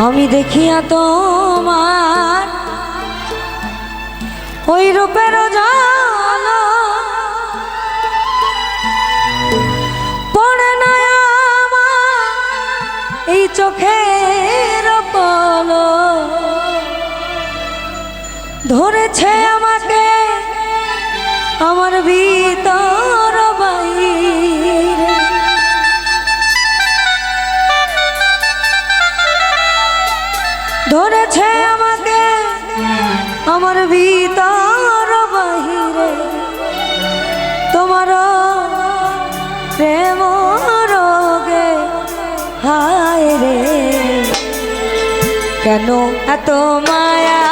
আমি দেখিয়া তোমার ওই রূপের পড়ে না এই চোখের ধরেছে আমাকে আমার ভিতর ধরেছে আমাকে আমার ভিতর বাহিরে। তোমার প্রেম রোগে হায় রে। কেন এত মায়া?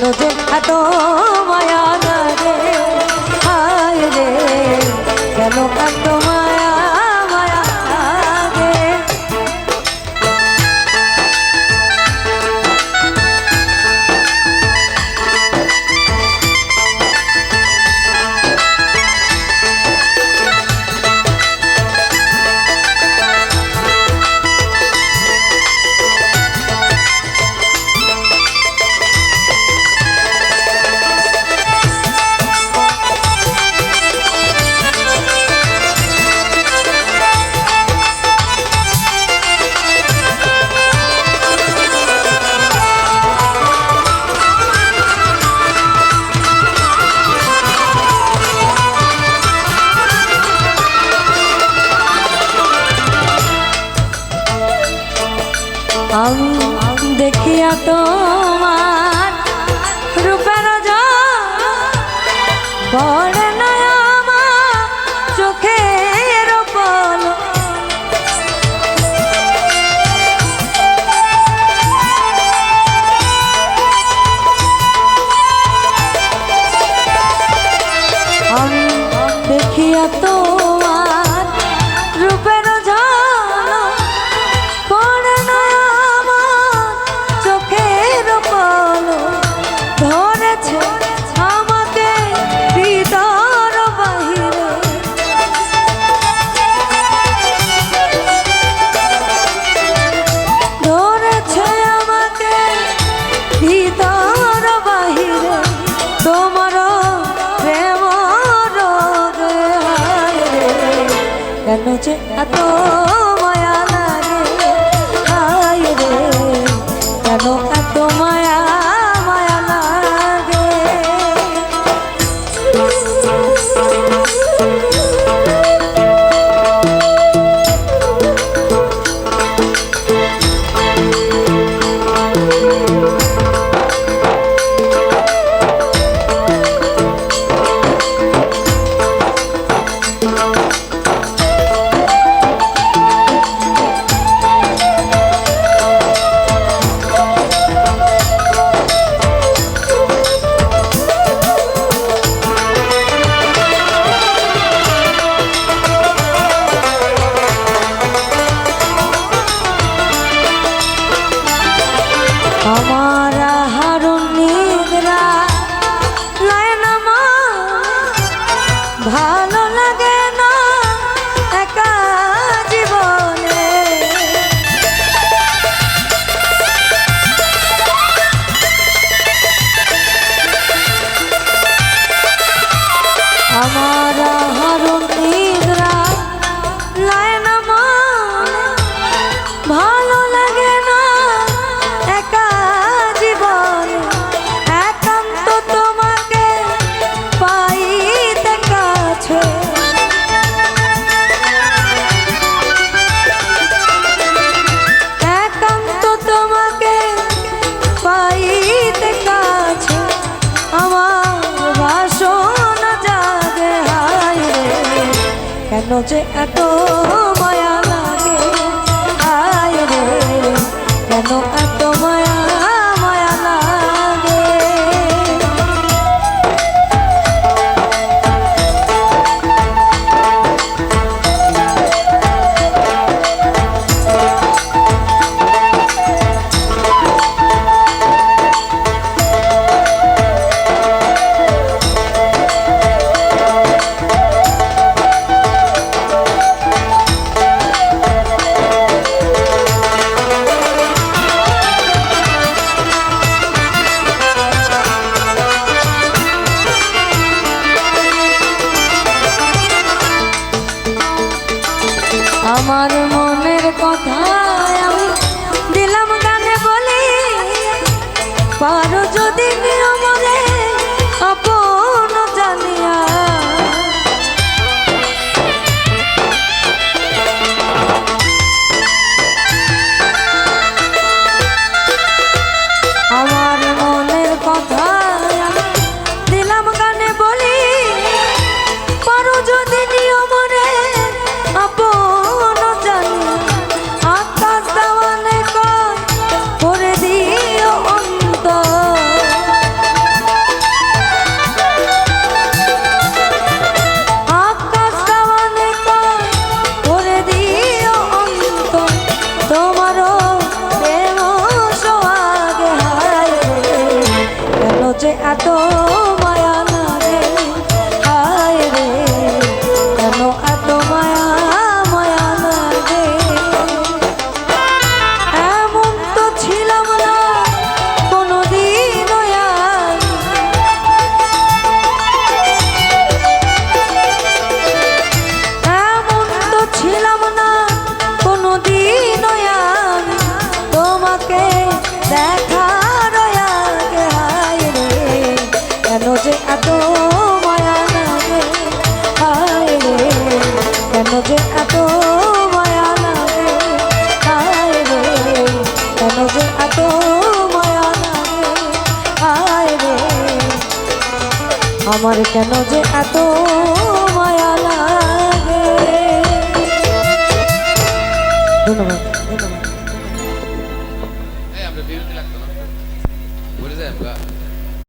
কেন যে তোমার রূপের পড়ে কেন যে এত মায়া লাগে হায় রে কেন এত মায়া আমার হারুন নিদ্রা লয় না মা। ভালো লাগে না আমার হারুন নিদ্রা লয় ভালো যে এত আমার মনের কথা আমার কেন যে এত মায়া লাগে? ধন্যবাদ।